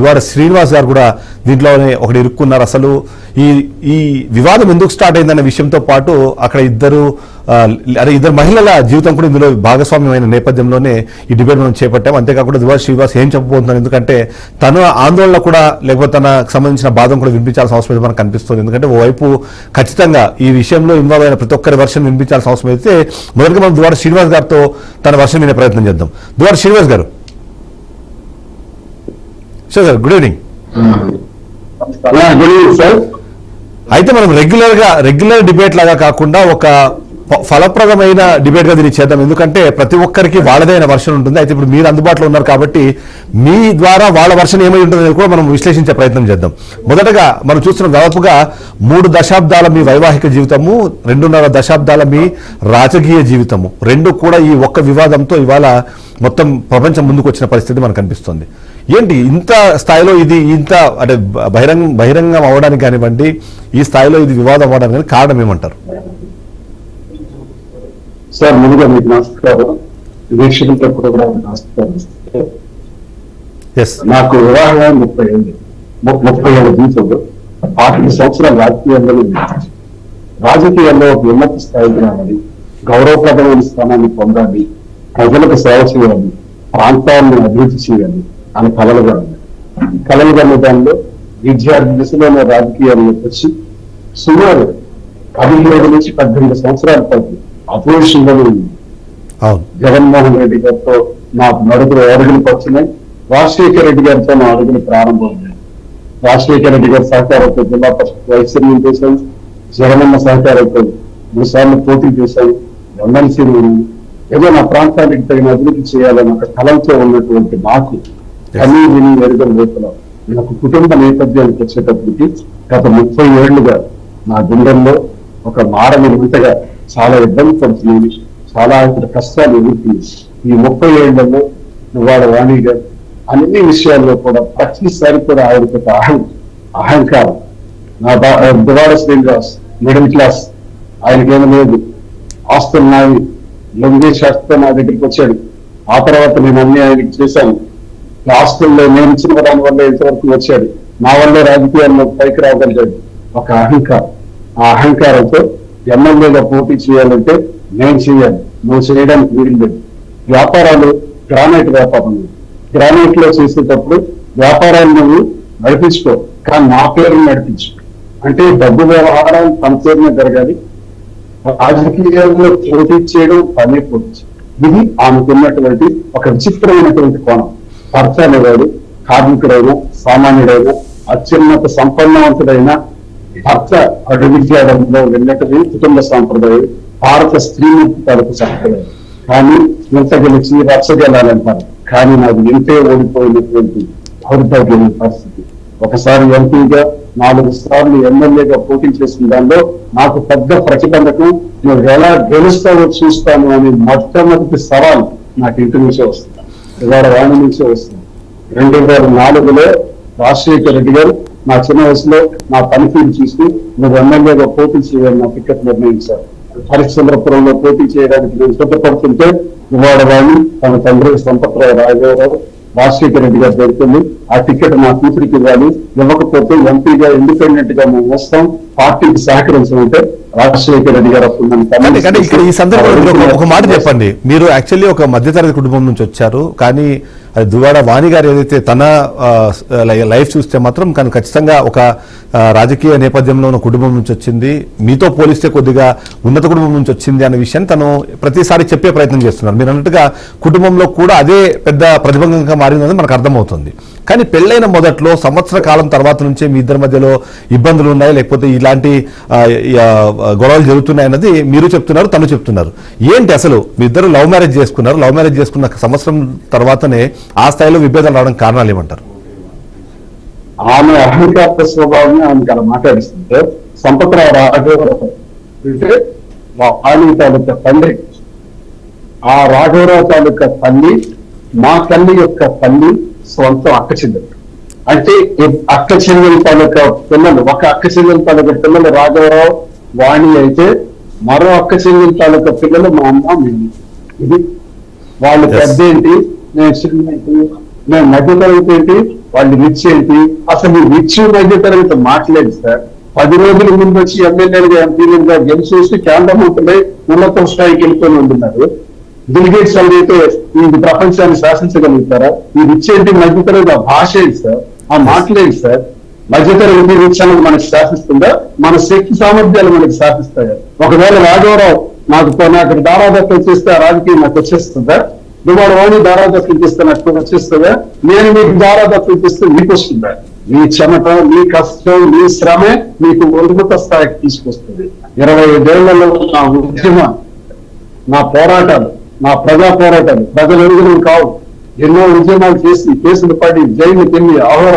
ద్వారా శ్రీనివాస్ గారు కూడా దీంట్లోనే ఒకటి ఇరుక్కున్నారు అసలు. ఈ ఈ వివాదం ఎందుకు స్టార్ట్ అయిందన్న విషయంతో పాటు అక్కడ ఇద్దరు అదే ఇద్దరు మహిళల జీవితం కూడా ఇందులో భాగస్వామ్యమైన నేపథ్యంలోనే ఈ డిబేట్ మనం చేపట్టాం. అంతేకాకుండా దువాడ శ్రీనివాస్ ఏం చెప్పబోతున్నారు ఎందుకంటే తన ఆందోళన కూడా లేకపోతే తనకు సంబంధించిన బాధం కూడా వినిపించాల్సిన అవసరం అయితే మనకు కనిపిస్తుంది. ఎందుకంటే ఓవైపు ఖచ్చితంగా ఈ విషయంలో ఇన్వాల్వ్ అయిన ప్రతి ఒక్కరి వర్షన్ వినిపించాల్సిన అవసరం అయితే మొదటిగా మనం దువాడ శ్రీనివాస్ గారితో తన వర్షన్ వినే ప్రయత్నం చేద్దాం. Duvvada Srinivas garu. Sir sir good evening good evening sir అయితే మనం రెగ్యులర్గా రెగ్యులర్ డిబేట్ లాగా కాకుండా ఒక ఫలప్రదమైన డిబేట్గా దీన్ని చేద్దాం. ఎందుకంటే ప్రతి ఒక్కరికి వాళ్ళదైన వర్షన్ ఉంటుంది. అయితే ఇప్పుడు మీరు అందుబాటులో ఉన్నారు కాబట్టి మీ ద్వారా వాళ్ళ వర్షన్ ఏమై ఉంటుందని కూడా మనం విశ్లేషించే ప్రయత్నం చేద్దాం. మొదటగా మనం చూస్తున్న దాదాపుగా మూడు దశాబ్దాల మీ వైవాహిక జీవితము రెండున్నర దశాబ్దాల మీ రాజకీయ జీవితము. రెండు కూడా ఈ ఒక్క వివాదంతో ఇవాళ మొత్తం ప్రపంచం ముందుకు వచ్చిన పరిస్థితి మనకు కనిపిస్తుంది. ఏంటి ఇంత స్థాయిలో ఇది ఇంత అంటే బహిరంగ బహిరంగం అవ్వడానికి కానివ్వండి ఈ స్థాయిలో ఇది వివాదం అవ్వడానికి కానీ కారణం ఏమంటారు? సార్ ముందుగా మీకు నమస్కారం. వీక్షకులతో కూడా నమస్కారం. నాకు వివాహం ముప్పై ఏళ్ళు ముప్పై ఏళ్ళ జీవితంలో పాతిక సంవత్సరాల రాజకీయాల్లో ఉంది. రాజకీయాల్లో ఒక ఉన్నత స్థాయికి రావాలి. గౌరవప్రదమైన స్థానాన్ని పొందాలి. ప్రజలకు సేవ చేయాలి. ప్రాంతాలను అభివృద్ధి చేయాలి. అని కలలుగా ఉంది కలలుగా ఉన్న దానిలో విద్యార్థి దిశలోనే రాజకీయాల్లోకి వచ్చి సుమారు పదిహేడు నుంచి పద్దెనిమిది సంవత్సరాల పాటు అపోజిషన్ ఉంది జగన్మోహన్ రెడ్డి గారితో నాకు నలుగురు అడుగులు వచ్చినాయి రాజశేఖర రెడ్డి గారితో నా అడుగులు ప్రారంభమయ్యాయి. రాజశేఖర రెడ్డి గారి సహకారంతో జిల్లా పరిషత్ వైస్ చైర్మన్ చేశాను జగనన్న సహకారంతో మూడు సార్లు పోటీ చేశాను ఎమ్మెల్సీ ఏదో నా ప్రాంతానికి తగిన అభివృద్ధి చేయాలని ఒక కలంతో ఉన్నటువంటి నాకు అన్ని విని ఎరుగని నాకు కుటుంబ నేపథ్యానికి వచ్చేటప్పటికి గత ముప్పై ఏళ్ళుగా నా గుండెల్లో ఒక మారని వింతగా చాలా ఇబ్బంది పడుతుంది. చాలా కష్టాలు ఎదుర్కొంది. ఈ ముప్పై ఏళ్ళలో వాడ వాణి గారు అన్ని విషయాల్లో కూడా ప్రతిసారి కూడా ఆయన ఒక అహం అహంకారం. నా బా- దువాడ శ్రీనివాస్ మిడిల్ క్లాస్. ఆయనకేమీ లేదు. ఆస్తులు నావి. లొంగే శాస్త్రం నా దగ్గరికి వచ్చాడు. ఆ తర్వాత నేను అన్ని ఆయనకి చేశాను. రాష్ట్రంలో నేను ఇచ్చిన దాని వల్ల ఇంతవరకు వచ్చాడు నా వల్లే రాజకీయాల్లో పైకి రాగలిగాడు ఒక అహంకారం. ఆ అహంకారంతో ఎమ్మెల్యేగా పోటీ చేయాలంటే నేను చేయాలి. నువ్వు చేయడానికి వీలు లేదు. వ్యాపారాలు గ్రానైట్ వ్యాపారం గ్రానైట్లో చేసేటప్పుడు వ్యాపారాలు నువ్వు నడిపించుకో. కానీ నా పేరు నడిపించు. అంటే డబ్బు వ్యవహారం తన పేరునే జరగాలి. రాజకీయాల్లో పోటీ చేయడం పనే పోటీ. ఇది ఆమెకున్నటువంటి ఒక విచిత్రమైనటువంటి కోణం. భర్త అనేవాడు కార్మికుడైన సామాన్యుడైన అత్యున్నత సంపన్నవంతుడైన భర్త అటు విద్యారంలో వెళ్ళటమే కుటుంబ సాంప్రదాయం భారత స్త్రీమూర్తి తరపు సంప్రదాయం. కానీ ఎంత గెలిచి రక్ష గెలాలంటారు కానీ నాకు ఎంతే ఓడిపోయినటువంటి దౌర్భాగ్యమైన పరిస్థితి. ఒకసారి ఎంపీగా నాలుగు సార్లు ఎమ్మెల్యేగా పోటీ చేసిన దానిలో నాకు పెద్ద ప్రతిబంధకం నువ్వు ఎలా గెలుస్తావో చూస్తాను అని మొట్టమొదటి సవాల్ నాకు ఇంటి నుంచే వస్తుంది. ఇవాళ వాణి నుంచే వస్తుంది. రెండు వేల నాలుగులో రాజశేఖర రెడ్డి గారు నా చిన్న వయసులో నా పనితీరు చూసి నువ్వు ఎమ్మెల్యేగా పోటీ చేయాలని నా టికెట్ నిర్ణయించారు. హరిశ్చంద్రపురంలో పోటీ చేయడానికి నేను సిద్ధపడుతుంటే ఇవాళ వాణి తన తండ్రి సంపత్రావు రాజారావు రాజశేఖర రెడ్డి గారు దొరికింది ఆ టికెట్ నా కూతురికి ఇవ్వాలి. ఇవ్వకపోతే ఎంపీగా ఇండిపెండెంట్గా మేము వస్తాం. పార్టీకి సహకరించమంటే రాజశేఖర రెడ్డి గారు అప్పుడు ఇక్కడ ఈ సందర్భంలో ఒక- మాట చెప్పండి. మీరు యాక్చువల్లీ ఒక మధ్యతరగతి కుటుంబం నుంచి వచ్చారు. కానీ అది దువాడ వాణి గారు ఏదైతే తన లైఫ్ చూస్తే మాత్రం కానీ ఖచ్చితంగా ఒక రాజకీయ నేపథ్యంలో ఉన్న కుటుంబం నుంచి వచ్చింది. మీతో పోలిస్తే కొద్దిగా ఉన్నత కుటుంబం నుంచి వచ్చింది అనే విషయాన్ని తను ప్రతిసారి చెప్పే ప్రయత్నం చేస్తున్నారు. మీరు అన్నట్టుగా కుటుంబంలో కూడా అదే పెద్ద ప్రతిబంధంగా మారిందని మనకు అర్థమవుతుంది. కానీ పెళ్ళైన మొదట్లో సంవత్సర కాలం తర్వాత నుంచే మీ ఇద్దరి మధ్యలో ఇబ్బందులు ఉన్నాయి లేకపోతే ఇలాంటి గొడవలు జరుగుతున్నాయి అన్నది మీరు చెప్తున్నారు తను చెప్తున్నారు. ఏంటి అసలు? మీ ఇద్దరు లవ్ మ్యారేజ్ చేసుకున్నారు. లవ్ మ్యారేజ్ చేసుకున్న సంవత్సరం తర్వాతనే ఆ స్థాయిలో విభేదాలు రావడం కారణాలు ఏమంటారు? ఆమె అహంకార స్వభావమే ఆమెకి అలా మాట్లాడిస్తుంటే సంపత్రావు రాఘవరావు అంటే వాణి తాలూకా తండ్రి ఆ రాఘవరావు తాలూకా తల్లి మా తల్లి యొక్క తల్లి సొంతం అక్క చెల్లెలు. అంటే అక్క చెల్లెల తాలూకా పిల్లలు ఒక అక్క చెల్లెల తాలూకా పిల్లలు రాఘవరావు వాణి అయితే మరో అక్క చెల్లెల తాలూకా పిల్లలు మా అమ్మ మేము ఇది వాళ్ళు. పెద్ద ఏంటి? నేను చిన్న ఏంటి? నేను మధ్య తరగతి ఏంటి? వాళ్ళు రిచ్ ఏంటి? అసలు రిచ్ మధ్య తరగతి మాట్లాడి సార్. పది రోజుల ముందు వచ్చి ఎమ్మెల్యేలుగా ఎంపీలుగా గెలిచేసి కేంద్రమంత్రులై ఉన్నత స్థాయికి వెళ్ళిపోయి ఉంటున్నారు. బిల్గేట్స్ అయితే ఈ ప్రపంచాన్ని శాసించగలుగుతారా ఈ రిచ్ ఏంటి మధ్య తరగతి ఆ భాష ఏంటి సార్? ఆ మాటలేంటి సార్? మధ్యతరగతి రిచ్ అనేది మనకి శాసిస్తుందా? మన శక్తి సామర్థ్యాలు మనకి శాసిస్తాయా? ఒకవేళ రాఘవరావు నాకు నాకు దారాదత్తం చేస్తే ఆ రాజకీయం నాకు వచ్చేస్తుందా? దుబాడు వాణి దారాదత్తం చేస్తే నాకు వచ్చేస్తుందా? నేను మీకు దారాదత్తం చేస్తే మీకు వస్తుందా? మీ చెమట మీ కష్టం మీ శ్రమే మీకు ఉన్నత స్థాయికి తీసుకొస్తుంది. ఇరవై ఐదేళ్ళలో నా ఉద్యమం నా పోరాటాలు నా ప్రజా పోరాటాలు ప్రజలు ఎరుగులు కావు. ఎన్నో ఉద్యమాలు చేసి కేసులు పడి జైలు తిరిగి అహోరా